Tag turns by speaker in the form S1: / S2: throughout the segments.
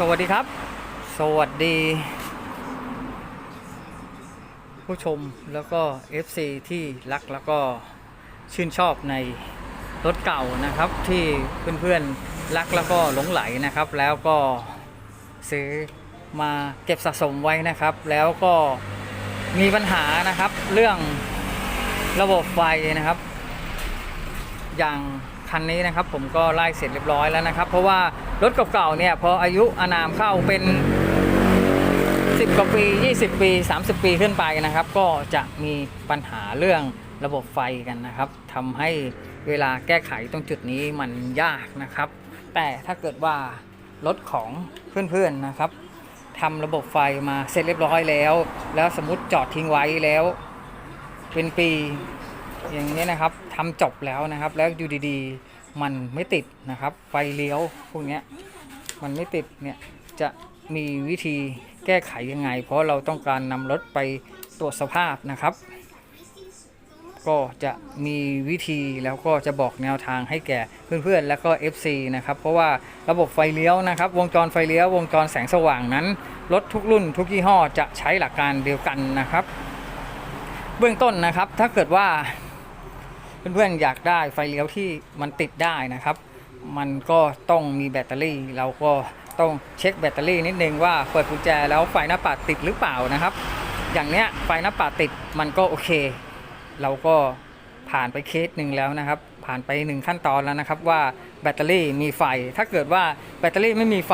S1: สวัสดีครับ สวัสดี ผู้ชมแล้วก็ FC ที่รักแล้วก็ชื่นชอบในรถเก่านะครับ ที่เพื่อนๆรักแล้วก็หลงไหลนะครับ แล้วก็ซื้อมาเก็บสะสมไว้นะครับ แล้วก็มีปัญหานะครับ เรื่องระบบไฟนะครับ อย่างคันนี้นะครับ ผมก็ไล่เสร็จเรียบร้อยแล้วนะครับ เพราะว่า รถเก่าๆเนี่ยพออายุอานามเข้าเป็น 10 กว่าปี 20 ปี 30 ปีขึ้นไปนะครับ ก็จะมีปัญหาเรื่องระบบไฟกันนะครับทำให้เวลาแก้ไขตรงจุดนี้มันยากนะครับ แต่ถ้าเกิดว่ารถของเพื่อนๆนะครับทำระบบไฟมาเสร็จเรียบร้อยแล้ว แล้วสมมติจอดทิ้งไว้แล้ว เป็นปีอย่างนี้นะครับทำจบแล้วนะครับ แล้วอยู่ดีๆ มันไม่ติดนะครับ ไฟเลี้ยวพวกนี้มันไม่ติดเนี่ยจะมีวิธีแก้ไขยังไง เพราะเราต้องการนำรถไปตรวจสภาพนะครับ ก็จะมีวิธีแล้วก็จะบอกแนวทางให้แก่เพื่อนๆ แล้วก็ FC นะครับ เพราะว่าระบบไฟเลี้ยวนะครับ วงจรไฟเลี้ยว วงจรแสงสว่างนั้นรถทุกรุ่น ทุกยี่ห้อจะใช้หลักการเดียวกันนะครับ เบื้องต้นนะครับถ้าเกิดว่า เพื่อนๆอยากได้ไฟเลี้ยวที่มันติดได้นะครับ มันก็ต้องมีแบตเตอรี่ เราก็ต้องเช็คแบตเตอรี่นิดนึงว่าเปิดกุญแจแล้วไฟหน้าปัดติดหรือเปล่านะครับ อย่างเนี้ยไฟหน้าปัดติดมันก็โอเค เราก็ผ่านไปเคสหนึ่งแล้วนะครับ ผ่านไปหนึ่งขั้นตอนแล้วนะครับว่าแบตเตอรี่มีไฟ ถ้าเกิดว่าแบตเตอรี่ไม่มีไฟ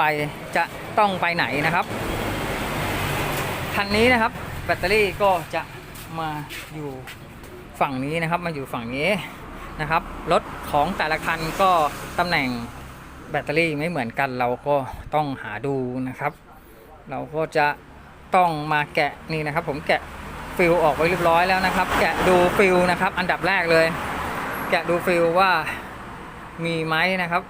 S1: จะต้องไปไหนนะครับคันนี้นะครับแบตเตอรี่ก็จะมาอยู่ ฝั่งนี้นะครับ มาอยู่ฝั่งนี้นะครับ รถของแต่ละคันก็ตำแหน่งแบตเตอรี่ไม่เหมือนกันเราก็ต้องหาดูนะครับ เราก็จะต้องมาแกะนี่นะครับ ผมแกะฟิลออกไว้เรียบร้อยแล้วนะครับ แกะดูฟิลนะครับ อันดับแรกเลย แกะดูฟิลว่ามีไหมนะครับ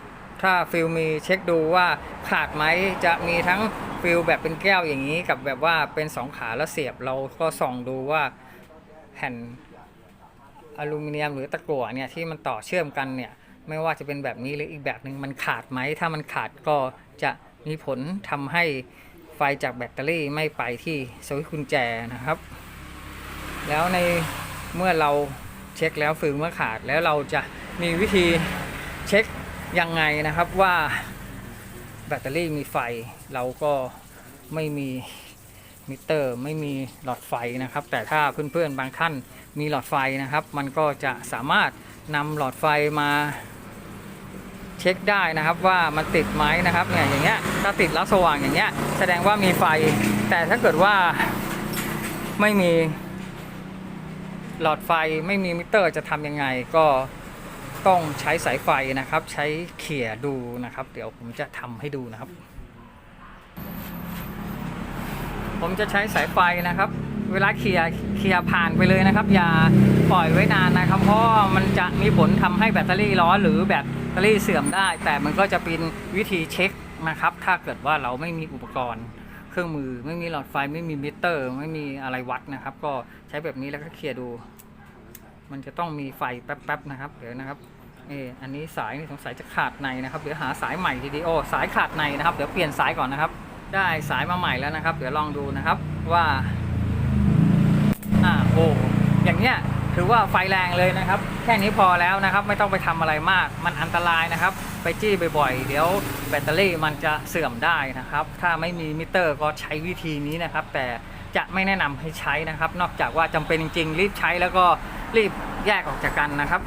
S1: ถ้าฟิลมีเช็คดูว่าขาดไหมจะมีทั้งฟิลแบบเป็นแก้วอย่างนี้ กับแบบว่าเป็นสองขาแล้วเสียบเราก็ส่องดูว่าแผ่น อลูมิเนียมหรือตะกั่วเนี่ยที่มันต่อเชื่อมกันเนี่ยไม่ว่าจะเป็นแบบนี้หรืออีกแบบหนึ่งมันขาดไหม ถ้ามันขาดก็จะมีผลทำให้ไฟจากแบตเตอรี่ไม่ไปที่สวิตช์กุญแจนะครับ แล้วในเมื่อเราเช็คแล้วฟิลเมื่อขาดแล้วเราจะมีวิธีเช็คยังไงนะครับว่าแบตเตอรี่มีไฟเราก็ไม่มี มิเตอร์ไม่มีหลอดไฟนะครับ แต่ถ้าเพื่อนๆบางท่านมีหลอดไฟนะครับ มันก็จะสามารถนำหลอดไฟมาเช็คได้นะครับว่ามันติดไหมนะครับเนี่ยอย่างเงี้ยถ้าติดแล้วสว่างอย่างเงี้ยแสดงว่ามีไฟ แต่ถ้าเกิดว่าไม่มีหลอดไฟไม่มีมิเตอร์จะทำยังไงก็ต้องใช้สายไฟนะครับ ใช้เขี่ยดูนะครับ เดี๋ยวผมจะทำให้ดูนะครับ ผมจะใช้สายไฟนะครับ เวลาเขี่ยเขี่ยผ่านไปเลยนะครับ อย่าปล่อยไว้นานนะครับ เพราะมันจะมีผลทำให้แบตเตอรี่ร้อนหรือแบตเตอรี่เสื่อมได้ แต่มันก็จะเป็นวิธีเช็คนะครับ ถ้าเกิดว่าเราไม่มีอุปกรณ์ เครื่องมือไม่มีหลอดไฟไม่มีมิเตอร์ ไม่มีอะไรวัดนะครับ ก็ใช้แบบนี้แล้วก็เคลียร์ดู มันจะต้องมีไฟแป๊บๆนะครับ เดี๋ยวนะครับเอออันนี้สายนี่สงสัยจะขาดในนะครับ เดี๋ยวหาสายใหม่ทีดีโอสายขาดในนะครับ เดี๋ยวเปลี่ยนสายก่อนนะครับ ได้สายมาใหม่แล้วนะครับ เดี๋ยวลองดูนะครับว่าอ่าโอ้อย่างเนี้ยถือว่าไฟแรงเลยนะครับ แค่นี้พอแล้วนะครับ ไม่ต้องไปทำอะไรมาก มันอันตรายนะครับ ไปจี้บ่อยๆ เดี๋ยวแบตเตอรี่มันจะเสื่อมได้นะครับ ถ้าไม่มีมิเตอร์ก็ใช้วิธีนี้นะครับ แต่จะไม่แนะนำให้ใช้นะครับ นอกจากว่าจำเป็นจริงๆ รีบใช้แล้วก็รีบแยกออกจากกันนะครับ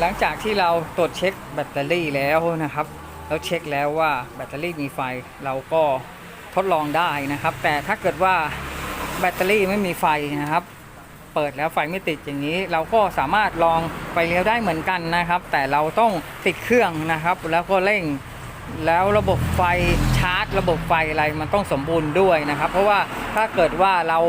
S1: หลังจากที่เราตรวจเช็คแบตเตอรี่แล้วนะครับ แล้วเช็คแล้วว่าแบตเตอรี่มีไฟเราก็ทดลองได้นะครับ แต่ถ้าเกิดว่าแบตเตอรี่ไม่มีไฟนะครับ เปิดแล้วไฟไม่ติดอย่างนี้ เราก็สามารถลองไฟเลี้ยวได้เหมือนกันนะครับ แต่เราต้องติดเครื่องนะครับ แล้วก็เร่งแล้วระบบไฟชาร์จ ระบบไฟอะไรมันต้องสมบูรณ์ด้วยนะครับ เพราะว่าถ้าเกิดว่าเรา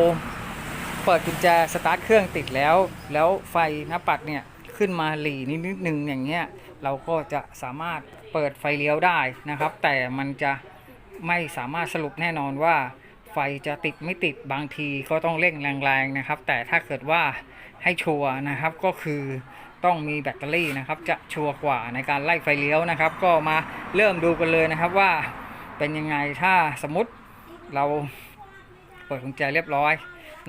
S1: เปิดกุญแจสตาร์ทเครื่องติดแล้ว แล้วไฟหน้าปัดเนี่ย ขึ้นมาหลีนิดนิดนึงอย่างเงี้ยเราก็จะสามารถเปิดไฟเลี้ยวได้นะครับ แต่มันจะไม่สามารถสรุปแน่นอนว่า ไฟจะติดไม่ติดบางทีก็ต้องเร่งแรงๆนะครับ แต่ถ้าเกิดว่าให้ชัวร์นะครับก็คือต้องมีแบตเตอรี่นะครับ จะชัวร์กว่าในการไล่ไฟเลี้ยวนะครับ ก็มาเริ่มดูกันเลยนะครับว่าเป็นยังไงถ้าสมมติเราเปิดกุญแจเรียบร้อย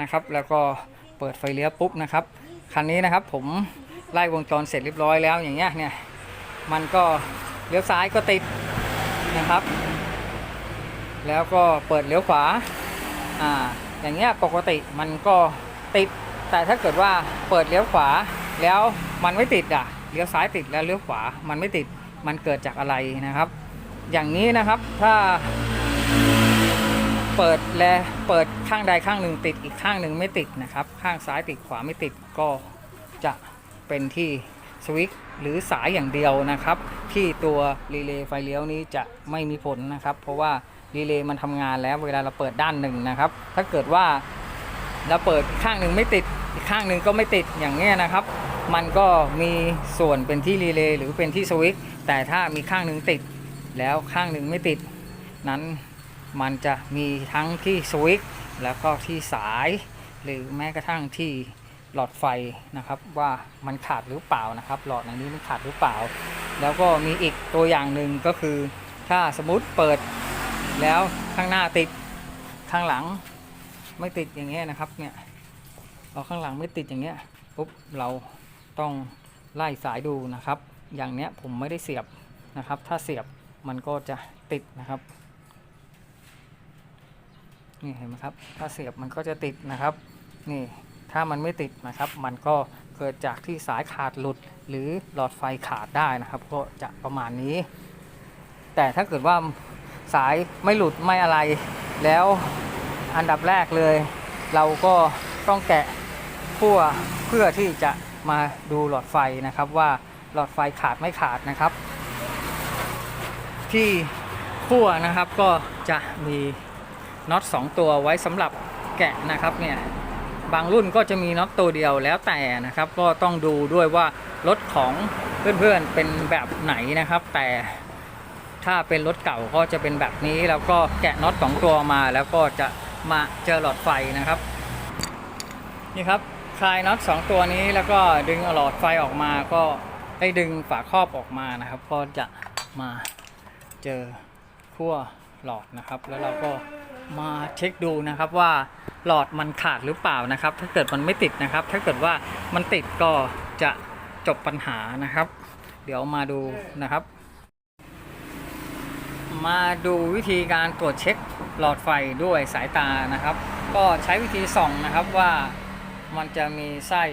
S1: นะครับ แล้วก็เปิดไฟเลี้ยวปุ๊บนะครับคันนี้นะครับผม ไล่วงจรเสร็จเรียบร้อยแล้วอย่างเงี้ยเนี่ยมันก็เลี้ยวซ้ายก็ติดนะครับ แล้วก็เปิดเลี้ยวขวาอ่าอย่างเงี้ยปกติมันก็ติด แต่ถ้าเกิดว่าเปิดเลี้ยวขวาแล้วมันไม่ติดอะเลี้ยวซ้ายติดแล้วเลี้ยวขวามันไม่ติดมันเกิดจากอะไรนะครับ อย่างนี้นะครับถ้าเปิดและเปิดข้างใดข้างหนึ่งติดอีกข้างหนึ่งไม่ติดนะครับ ข้างซ้ายติดขวาไม่ติดก็ เป็นที่สวิตช์หรือสายอย่างเดียวนะครับ ที่ตัวรีเลย์ไฟเลี้ยวนี้จะไม่มีผลนะครับ เพราะว่ารีเลย์มันทำงานแล้วเวลาเราเปิดด้านหนึ่งนะครับ ถ้าเกิดว่าเราเปิดข้างหนึ่งไม่ติดอีกข้างหนึ่งก็ไม่ติดอย่างเงี้ยนะครับ มันก็มีส่วนเป็นที่รีเลย์หรือเป็นที่สวิตช์แต่ถ้ามีข้างหนึ่งติด แล้วข้างหนึ่งไม่ติด นั้นมันจะมีทั้งที่สวิตช์แล้วก็ที่สาย หรือแม้กระทั่งที่ หลอดไฟนะครับว่ามันขาดหรือเปล่านะครับ หลอดในนี้มันขาดหรือเปล่า แล้วก็มีอีกตัวอย่างหนึ่งก็คือ ถ้าสมมติเปิดแล้วข้างหน้าติดข้างหลังไม่ติดอย่างเงี้ยนะครับเนี่ยเอาข้างหลังไม่ติดอย่างเงี้ยปุ๊บเราต้องไล่สายดูนะครับ อย่างเนี้ยผมไม่ได้เสียบนะครับ ถ้าเสียบมันก็จะติดนะครับนี่เห็นไหมครับ ถ้าเสียบมันก็จะติดนะครับ นี่ ถ้ามันไม่ติดนะครับ มันก็เกิดจากที่สายขาดหลุด หรือหลอดไฟขาดได้นะครับ ก็จะประมาณนี้ แต่ถ้าเกิดว่าสายไม่หลุดไม่อะไร แล้วอันดับแรกเลย เราก็ต้องแกะขั้วเพื่อที่จะมาดูหลอดไฟนะครับว่าหลอดไฟขาดไม่ขาดนะครับ ที่ขั้วนะครับก็จะมีน็อต2ตัวไว้สำหรับแกะนะครับเนี่ย บางรุ่นก็จะมีน็อตตัวเดียวแล้วแต่นะครับ ก็ต้องดูด้วยว่ารถของเพื่อนๆเป็นแบบไหนนะครับ แต่ถ้าเป็นรถเก่าก็จะเป็นแบบนี้แล้วก็แกะน็อตสองตัวมา แล้วก็จะมาเจอหลอดไฟนะครับนี่ครับคลายน็อตสองตัวนี้แล้วก็ดึงหลอดไฟออกมาก็ได้ดึงฝาครอบออกมานะครับ ก็จะมาเจอขั้วหลอดนะครับ แล้วเราก็ มาเช็คดูนะครับว่าหลอดมันขาดหรือเปล่านะครับ ถ้าเกิดมันไม่ติดนะครับ ถ้าเกิดว่ามันติดก็จะจบปัญหานะครับ เดี๋ยวมาดูนะครับ มาดูวิธีการตรวจเช็คหลอดไฟด้วยสายตานะครับ ก็ใช้วิธีส่องนะครับว่ามันจะมีไส้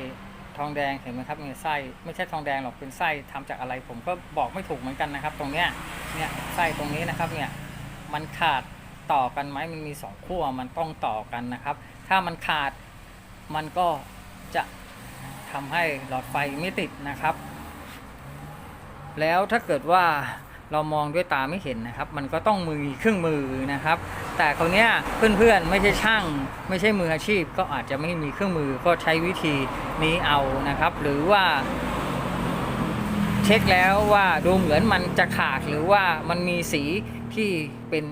S1: ทองแดงเห็นไหมครับมีไส้ไม่ใช่ทองแดงหรอกเป็นไส้ทำจากอะไรผมก็บอกไม่ถูกเหมือนกันนะครับ ตรงเนี้ยเนี่ยไส้ตรงนี้นะครับเนี่ยมันขาด ต่อกันไหมมันมีสองขั้วมันต้องต่อกันนะครับ ถ้ามันขาดมันก็จะทำให้หลอดไฟไม่ติดนะครับ แล้วถ้าเกิดว่าเรามองด้วยตาไม่เห็นนะครับ มันก็ต้องมือเครื่องมือนะครับ แต่คนเนี้ยเพื่อนๆไม่ใช่ช่าง ไม่ใช่มืออาชีพ ก็อาจจะไม่มีเครื่องมือก็ใช้วิธีนี้เอานะครับ หรือว่า เช็คแล้วว่าดูเหมือนมันจะขาดหรือว่ามันมีสีที่เป็น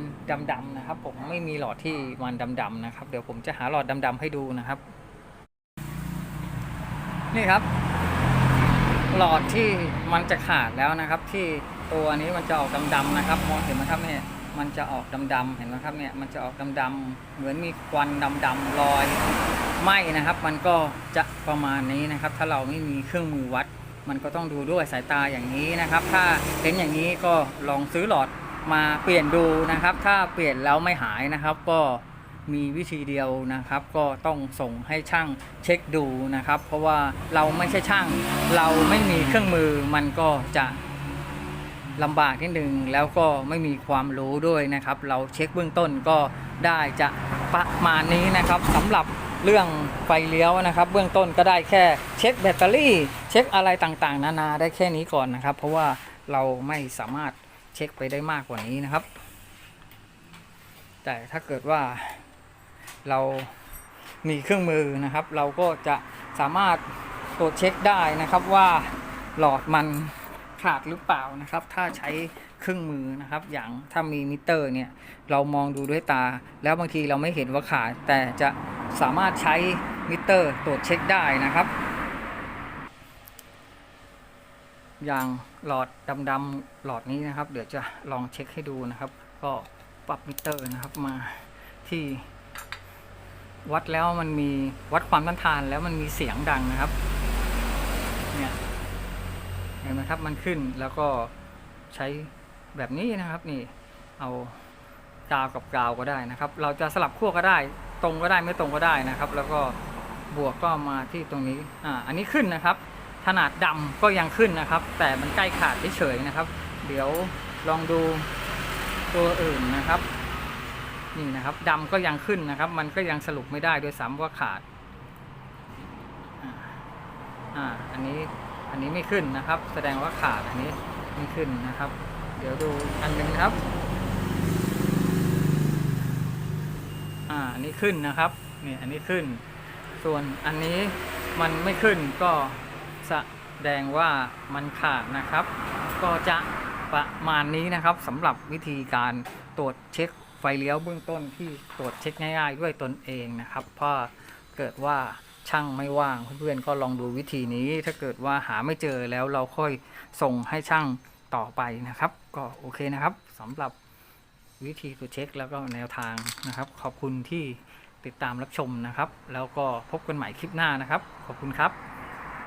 S1: ดำๆ นะครับ ผมไม่มีหลอดที่มันดำๆนะครับ เดี๋ยวผมจะหาหลอดดำๆให้ดูนะครับ นี่ครับ หลอดที่มันจะขาดแล้วนะครับ ที่ตัวนี้มันจะออกดำๆนะครับมองเห็นไหมครับเนี่ยมันจะออกดำๆเห็นไหมครับเนี่ยมันจะออกดำๆเหมือนมีควันดำๆลอยไหมนะครับ มันก็จะประมาณนี้นะครับ ถ้าเราไม่มีเครื่องมือวัด มันก็ต้องดูด้วยสายตาอย่างนี้นะครับ ถ้าเป็นอย่างนี้ก็ลองซื้อหลอด มาเปลี่ยนดูนะครับ ถ้าเปลี่ยนแล้วไม่หายนะครับ ก็มีวิธีเดียวนะครับ ก็ต้องส่งให้ช่างเช็คดูนะครับ เพราะว่าเราไม่ใช่ช่าง เราไม่มีเครื่องมือมันก็จะลำบากนิดนึงแล้วก็ไม่มีความรู้ด้วยนะครับ เราเช็คเบื้องต้นก็ได้จะประมาณนี้นะครับสำหรับเรื่องไฟเลี้ยวนะครับ เบื้องต้นก็ได้แค่เช็คแบตเตอรี่ เช็คอะไรต่างๆ นานาได้แค่นี้ก่อนนะครับ เพราะว่าเราไม่สามารถ เช็คไปได้มากกว่านี้นะครับ แต่ถ้าเกิดว่าเรามีเครื่องมือนะครับ เราก็จะสามารถตรวจเช็คได้นะครับว่าหลอดมันขาดหรือเปล่านะครับ ถ้าใช้เครื่องมือนะครับ อย่างถ้ามีมิเตอร์เนี่ยเรามองดูด้วยตา แล้วบางทีเราไม่เห็นว่าขาด แต่จะสามารถใช้มิเตอร์ตรวจเช็คได้นะครับ อย่าง หลอดดำๆหลอดนี้นะครับ เดี๋ยวจะลองเช็คให้ดูนะครับ ก็ปรับมิเตอร์นะครับมาที่วัดแล้วมันมีวัดความต้านทานแล้วมันมีเสียงดังนะครับเนี่ยเห็นไหมครับมันขึ้นแล้วก็ใช้แบบนี้นะครับนี่เอากาวกับกาวก็ได้นะครับ เราจะสลับขั้วก็ได้ ตรงก็ได้ไม่ตรงก็ได้นะครับ แล้วก็บวกก็มาที่ตรงนี้อ่าอันนี้ขึ้นนะครับ ขนาดดำก็ยังขึ้นนะครับ แต่มันใกล้ขาดเฉยๆนะครับ เดี๋ยวลองดูตัวอื่นนะครับ นี่นะครับดำก็ยังขึ้นนะครับ มันก็ยังสรุปไม่ได้ด้วยซ้ำว่าขาดอ่าอันนี้อันนี้ไม่ขึ้นนะครับ แสดงว่าขาดอันนี้ไม่ขึ้นนะครับ เดี๋ยวดูอันหนึ่งครับอ่าอันนี้ขึ้นนะครับนี่อันนี้ขึ้น ส่วนอันนี้มันไม่ขึ้นก็ แสดงว่ามันขาดนะครับ ก็จะประมาณนี้นะครับสำหรับวิธีการตรวจเช็คไฟเลี้ยวเบื้องต้นที่ตรวจเช็คง่ายๆ ด้วยตนเองนะครับ เพราะเกิดว่าช่างไม่ว่างเพื่อนๆก็ลองดูวิธีนี้ ถ้าเกิดว่าหาไม่เจอแล้วเราค่อยส่งให้ช่างต่อไปนะครับ ก็โอเคนะครับสำหรับวิธีตรวจเช็คแล้วก็แนวทางนะครับ ขอบคุณที่ติดตามรับชมนะครับ แล้วก็พบกันใหม่คลิปหน้านะครับ ขอบคุณครับ